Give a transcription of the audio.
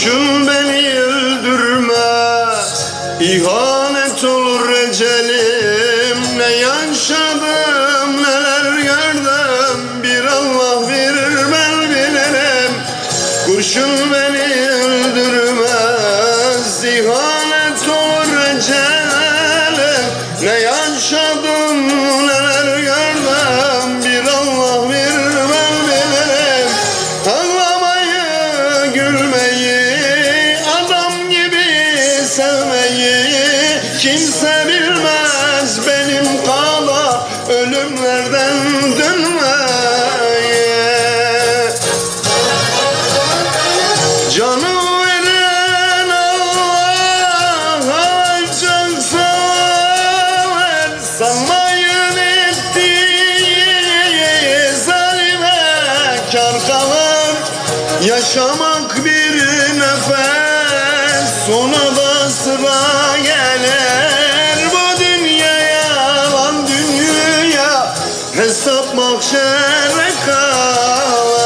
Suçun beni öldürmez. İhanet olur ecelim. Ne yaşadım neler gördüm. Bir Allah verir ben bilirim Kurşun beni öldürmez. İhanet sevmeyi Kimse bilmez. Benim kala Ölümlerden dönmeyi. Canı veren Allah çok sever. Sanmayın ettiği zalime kar kalır Yaşamak bir nefes Hesap mahşere kalır